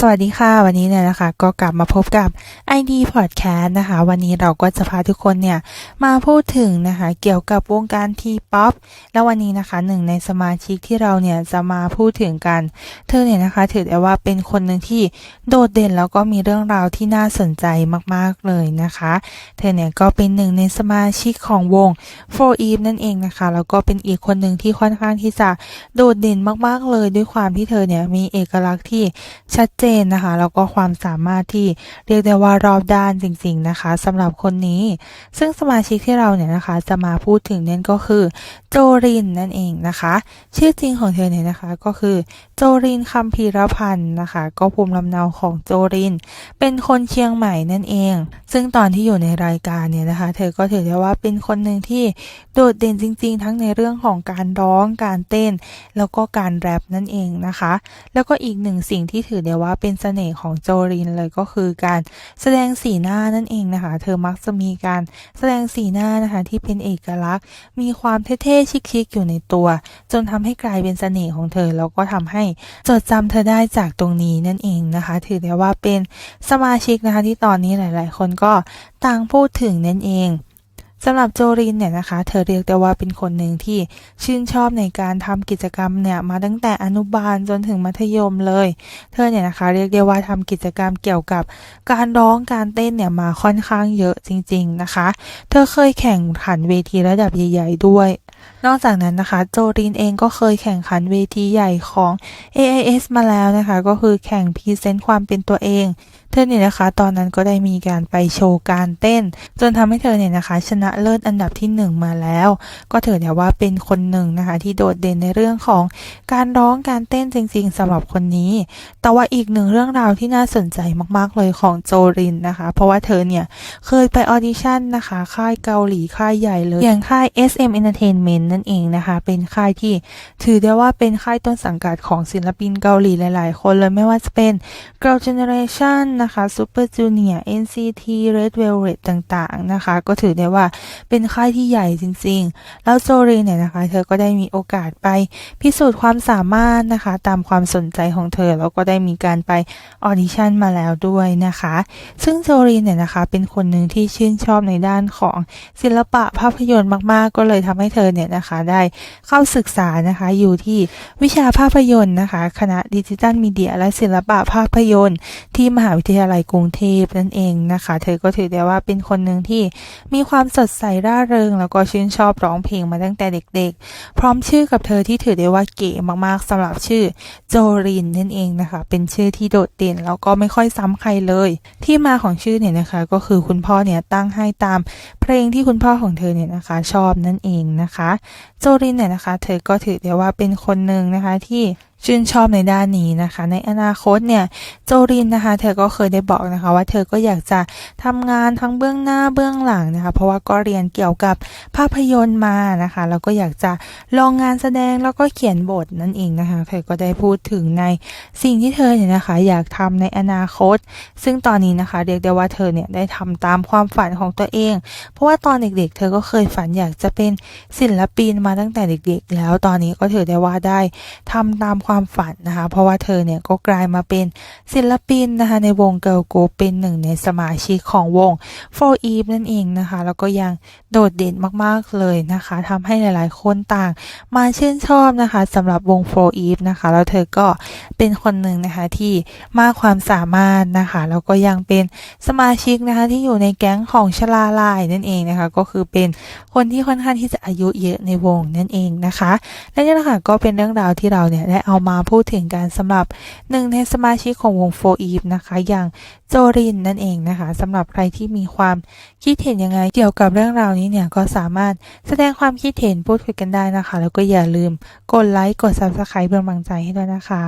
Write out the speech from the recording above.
สวัสดีค่ะ วันนี้เนี่ยนะคะ ก็กลับมาพบกับ ID Podcast นะคะ วันนี้เราก็จะพาทุกคนเนี่ย มาพูดถึงนะคะ เกี่ยวกับวงการทีป๊อปแล้ววันนี้นะคะหนึ่งในสมาชิกที่เราเนี่ยจะมาพูดถึงกัน เธอเนี่ยนะคะ ถือได้ว่าเป็นคนหนึ่งที่โดดเด่นแล้วก็มีเรื่องราวที่น่าสนใจมากๆเลยนะคะ เธอเนี่ยก็เป็นหนึ่งในสมาชิกของวง For Eve นั่นเองนะคะแล้วก็เป็นอีกคนหนึ่งที่ค่อนข้างที่จะโดดเด่นมากๆเลย ด้วยความที่เธอเนี่ยมีเอกลักษณ์ที่ชัดเจนนะคะ แล้วก็ความสามารถที่เรียกได้ว่ารอบด้านจริง ๆนะคะสำหรับคนนี้ ซึ่งสมาชิกที่เราเนี่ยนะคะ จะมาพูดถึงนั่นก็คือโจรินนั่นเองนะคะ ชื่อจริงของเธอเนี่ยนะคะ ก็คือโจรินคัมพีรพันธ์นะคะ ก็ภูมิลำเนาของโจริน เป็นคนเชียงใหม่นั่นเอง ซึ่งตอนที่อยู่ในรายการเนี่ยนะคะ เธอก็ถือได้ว่าเป็นคนหนึ่งที่โดดเด่นจริง ๆ ทั้งในเรื่องของการร้องการเต้น แล้วก็การแรปนั่นเองนะคะ แล้วก็อีกหนึ่งสิ่งที่ถือได้ว่าเป็นเสน่ห์ของโจรินเลยก็คือการแสดงสีหน้านั่นเองนะคะ เธอมักจะมีการแสดงสีหน้านะคะที่เป็นเอกลักษณ์ มีความเท่ๆชิคๆอยู่ในตัว จนทำให้กลายเป็นเสน่ห์ของเธอแล้วก็ทำให้จดจำเธอได้จากตรงนี้นั่นเองนะคะ ถือได้ว่าเป็นสมาชิกนะคะที่ตอนนี้หลาย ๆ คนก็ต่างพูดถึงนั่นเอง สำหรับโจรินเนี่ยนะคะ เธอเรียกได้ว่าเป็นคนหนึ่งที่ชื่นชอบในการทำกิจกรรมเนี่ยมาตั้งแต่อนุบาลจนถึงมัธยมเลย เธอเนี่ยนะคะ เรียกได้ว่าทำกิจกรรมเกี่ยวกับการร้องการเต้นเนี่ยมาค่อนข้างเยอะจริง ๆนะคะ เธอเคยแข่งขันเวทีระดับใหญ่ ๆ ด้วยนอกจากนั้นนะคะ โจรินเองก็เคยแข่งขันเวทีใหญ่ของ AIS มาแล้วนะคะ ก็คือแข่งพรีเซนต์ความเป็นตัวเองเธอเนี่ยนะคะ ตอนนั้นก็ได้มีการไปโชว์การเต้น จนทำให้เธอเนี่ยนะคะ ชนะเลิศอันดับที่หนึ่งมาแล้ว ก็ถือได้ว่าเป็นคนหนึ่งนะคะ ที่โดดเด่นในเรื่องของการร้องการเต้นจริง ๆสำหรับคนนี้ แต่ว่าอีกหนึ่งเรื่องราวที่น่าสนใจมากๆเลยของโจรินนะคะ เพราะว่าเธอเนี่ยเคยไปออดิชั่นนะคะ ค่ายเกาหลีค่ายใหญ่เลย อย่างค่าย SM Entertainment นั่นเองนะคะ เป็นค่ายที่ถือได้ว่าเป็นค่ายต้นสังกัดของศิลปินเกาหลีหลาย ๆ คนเลยไม่ว่าจะเป็น Girl Generation นะคะ Super Junior NCT Red Velvet ต่างๆนะคะ ก็ถือได้ว่าเป็นค่ายที่ใหญ่จริงๆ แล้วโจรีเนี่ยนะคะ เธอก็ได้มีโอกาสไปพิสูจน์ความสามารถนะคะ ตามความสนใจของเธอ แล้วก็ได้มีการไปออดิชั่นมาแล้วด้วยนะคะ ซึ่งโจรีเนี่ยนะคะ เป็นคนหนึ่งที่ชื่นชอบในด้านของศิลปะภาพยนตร์มากๆ ก็เลยทำให้เธอเนี่ยนะคะได้เข้าศึกษานะคะอยู่ที่วิชาภาพยนตร์นะคะ คณะดิจิทัลมีเดียและศิลปะภาพยนตร์ที่มหาวิทยาลัยกรุงเทพนั่นเองนะคะ เธอก็ถือได้ว่าเป็นคนหนึ่งที่มีความสดใสร่าเริง แล้วก็ชื่นชอบร้องเพลงมาตั้งแต่เด็กๆ พร้อมชื่อกับเธอที่ถือได้ว่าเก๋มากๆสำหรับชื่อโจรินนั่นเองนะคะ เป็นชื่อที่โดดเด่นแล้วก็ไม่ค่อยซ้ำใครเลย ที่มาของชื่อเนี่ยนะคะ ก็คือคุณพ่อเนี่ยตั้งให้ตามเพลงที่คุณพ่อของเธอเนี่ยนะคะ ชอบนั่นเองนะคะ โจรินเนี่ยนะคะ เธอก็ถือได้ว่าเป็นคนหนึ่งนะคะที่ ชื่นชอบในด้านนี้นะคะ ในอนาคตเนี่ยโจรินนะคะ เธอก็เคยได้บอกนะคะ ว่าเธอก็อยากจะทำงานทั้งเบื้องหน้าเบื้องหลังนะคะ เพราะว่าก็เรียนเกี่ยวกับภาพยนตร์มานะคะแล้วก็อยากจะลองงานแสดงแล้วก็เขียนบทนั่นเองนะคะ เธอก็ได้พูดถึงในสิ่งที่เธอเนี่ยนะคะ อยากทำในอนาคต ซึ่งตอนนี้นะคะ เรียกได้ว่าเธอเนี่ยได้ทำตามความฝันของตัวเอง เพราะว่าตอนเด็กๆ เธอก็เคยฝันอยากจะเป็นศิลปินมาตั้งแต่เด็ก ๆ แล้วตอนนี้ก็ถือได้ว่าได้ทำตามความฝันนะคะ เพราะว่าเธอเนี่ยก็กลายมาเป็นศิลปินนะคะ ในวงเกิร์ลกรุ๊ปเป็นหนึ่งในสมาชิกของวง For Eve นั่นเองนะคะ แล้วก็ยังโดดเด่นมากๆเลยนะคะทำให้หลายๆคนต่าง มาชื่นชอบนะคะสำหรับวง For Eve นะคะ แล้วเธอก็เป็นคนหนึ่งนะคะที่มากความสามารถนะคะ แล้วก็ยังเป็นสมาชิกนะคะที่อยู่ในแก๊งของชลาลายนั่นเองนะคะ ก็คือเป็นคนที่ค่อนข้างที่จะอายุเยอะในวงนั่นเองนะคะและนี่แหละค่ะก็เป็นเรื่องราวที่เราเนี่ยได้เอามาพูดถึงกันสำหรับหนึ่งในสมาชิกของวงโฟอีฟนะคะ อย่างโจรินนั่นเองนะคะสำหรับใครที่มีความคิดเห็นยังไงเกี่ยวกับเรื่องราวนี้เนี่ยก็สามารถแสดงความคิดเห็นพูดคุยกันได้นะคะ แล้วก็อย่าลืมกดไลค์กด Subscribe เป็นกำลังใจให้ด้วยนะคะ